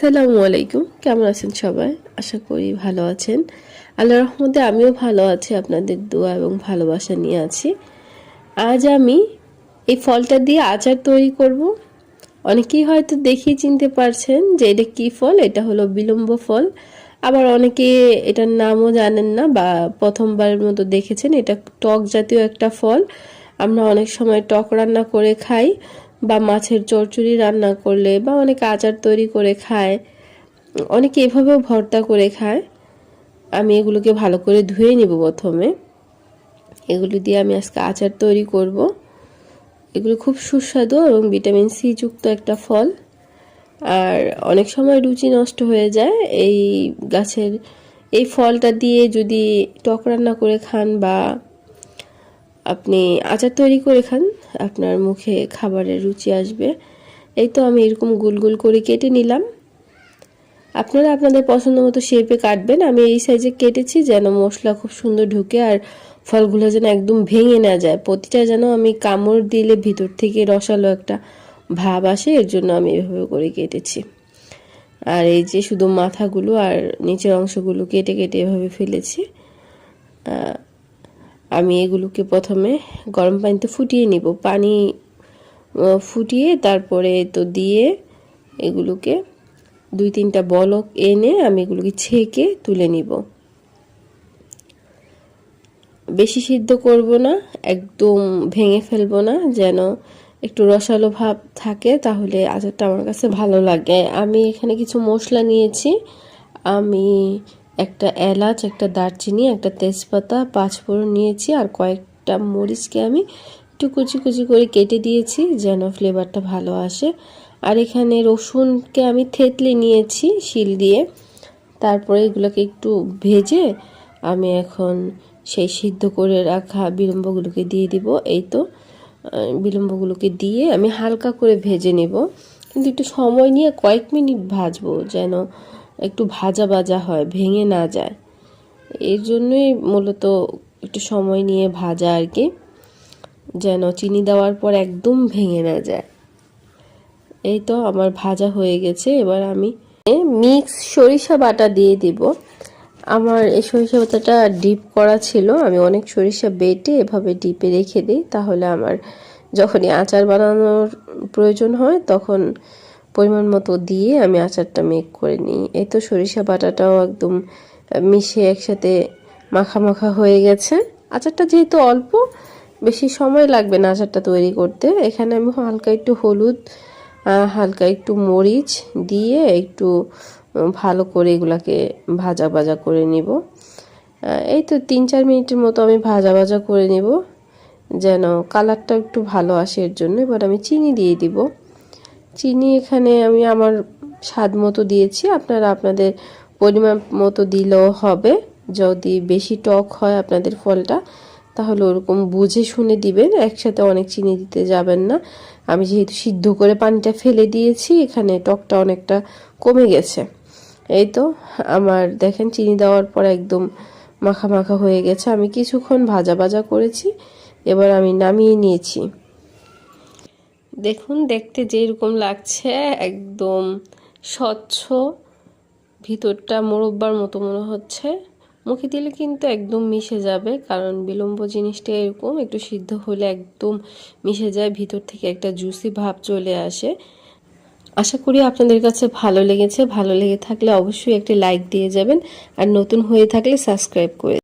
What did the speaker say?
আসসালামু আলাইকুম। কেমন আছেন সবাই? আশা করি ভালো আছেন। আল্লাহ রহমতে আমিও ভালো আছি, আপনাদের দোয়া এবং ভালোবাসা নিয়ে আছি। আজ আমি এই ফলটা দিয়ে আচার তৈরি করব। অনেকেই হয়তো দেখিয়ে চিনতে পারছেন যে এটা কী ফল? এটা হলো বিলম্ব ফল। আবার অনেকে এটার নামও জানেন না বা প্রথমবারের মতো দেখেছেন, এটা টক জাতীয় একটা ফল। আমরা অনেক সময় টক রান্না করে খাই। বা মাছের চচ্চড়ি রান্না করলে বা অনেকে আচার তৈরি করে খায়, অনেকে এভাবেও ভর্তা করে খায়, আমি এগুলোকে ভালো করে ধুয়ে নিব প্রথমে। এগুলো দিয়ে আমি আজকে আচার তৈরি করব। এগুলো খুব সুস্বাদু এবং ভিটামিন সি যুক্ত একটা ফল। আর অনেক সময় রুচি নষ্ট হয়ে যায়, এই গাছের, এই ফলটা দিয়ে যদি টক রান্না করে খান বা আপনি আচার তৈরি করে খান আপনার মুখে খাবারের রুচি আসবে। এই তো আমি এরকম গুল গুল করে কেটে নিলাম। আপনারা আপনাদের পছন্দ মতো শেপে কাটবেন। আমি এই সাইজে কেটেছি যেন মশলা খুব সুন্দর ঢুকে আর ফলগুলো যেন একদম ভেঙে না যায়। প্রতিটা যেন আমি কামড় দিলে ভিতর থেকে রসালো একটা ভাব আসে, এর জন্য আমি এভাবে করে কেটেছি। আর এই যে শুধু মাথাগুলো আর নিচের অংশগুলো কেটে কেটে এভাবে ফেলেছি। আমি এগুলোকে প্রথমে গরম পানিতে ফুটিয়ে নিব। পানি ফুটিয়ে তারপরে তো দিয়ে এগুলোকে দুই তিনটা বলক এনে আমি এগুলোকে ছেঁকে তুলে নিব। বেশি সিদ্ধ করব না, একদম ভেঙে ফেলব না, যেন একটু রসালো ভাব থাকে, তাহলে আচারটা আমার কাছে ভালো লাগে। আমি এখানে কিছু মশলা নিয়েছি। আমি একটা এলাচ, একটা দারচিনি, একটা তেজপাতা, পাঁচফোড়ন নিয়েছি আর কয়েকটা মরিচকে আমি একটু কুচি কুচি করে কেটে দিয়েছি যেন ফ্লেভারটা ভালো আসে। আর এখানে রসুনকে আমি থেতলে নিয়েছি শিল দিয়ে। তারপরে এগুলোকে একটু ভেজে আমি এখন সেই সিদ্ধ করে রাখা বিলম্বগুলোকে দিয়ে দিব। এই তো বিলম্বগুলোকে দিয়ে আমি হালকা করে ভেজে নেব। কিন্তু একটু সময় নিয়ে কয়েক মিনিট ভাজবো যেন একটু ভাজা ভাজা হয়, ভেঙে না যায়। এর জন্যই মূলত একটু সময় নিয়ে ভাজা আর কি, যেন চিনি দেওয়ার পর একদম ভেঙে না যায়। এই তো আমার ভাজা হয়ে গেছে, এবার আমি মিক্স সরিষা বাটা দিয়ে দিব। আমার এই সরিষা বাটাটা ডিপ করা ছিল, আমি অনেক সরিষা বেটে এভাবে ডিপে রেখে দিই, তাহলে আমার যখনই আচার বানানোর প্রয়োজন হয়, তখন পরিমাণ মতো দিয়ে আমি আচারটা মেক করে নিই। এই তো সরিষা বাটাটাও একদম মিশে একসাথে মাখা মাখা হয়ে গেছে। আচারটা যেহেতু অল্প, বেশি সময় লাগবে না আচারটা তৈরি করতে। এখানে আমি হালকা একটু হলুদ হালকা একটু মরিচ দিয়ে একটু ভালো করে এগুলাকে ভাজা ভাজা করে নিব। এই তো তিন চার মিনিটের মতো আমি ভাজা ভাজা করে নিব। যেন কালারটা একটু ভালো আসে এর জন্য। এবার আমি চিনি দিয়ে দিব। চিনি এখানে আমি আমার স্বাদ মতো দিয়েছি। আপনারা আপনাদের পরিমাণ মতো দিলেও হবে। যদি বেশি টক হয় আপনাদের ফলটা, তাহলে ওরকম বুঝে শুনে দিবেন। একসাথে অনেক চিনি দিতে যাবেন না। আমি যেহেতু সিদ্ধ করে পানিটা ফেলে দিয়েছি, এখানে টকটা অনেকটা কমে গেছে। এই তো, আমার দেখেন চিনি দেওয়ার পর একদম মাখা মাখা হয়ে গেছে। আমি কিছুক্ষণ ভাজা ভাজা করেছি। এবার আমি নামিয়ে নিয়েছি। দেখুন, দেখতে যেরকম লাগছে, একদম স্বচ্ছ। ভিতরটা মোরব্বার মতো মনে হচ্ছে। মুখে দিলে কিন্তু একদম মিশে যাবে, কারণ বিলম্ব জিনিসটা এরকম, একটু সিদ্ধ হলে একদম মিশে যায়, ভিতর থেকে একটা জুসি ভাব চলে আসে। আশা করি আপনাদের কাছে ভালো লেগেছে। ভালো লেগে থাকলে অবশ্যই একটি লাইক দিয়ে যাবেন। আর নতুন হয়ে থাকলে সাবস্ক্রাইব করে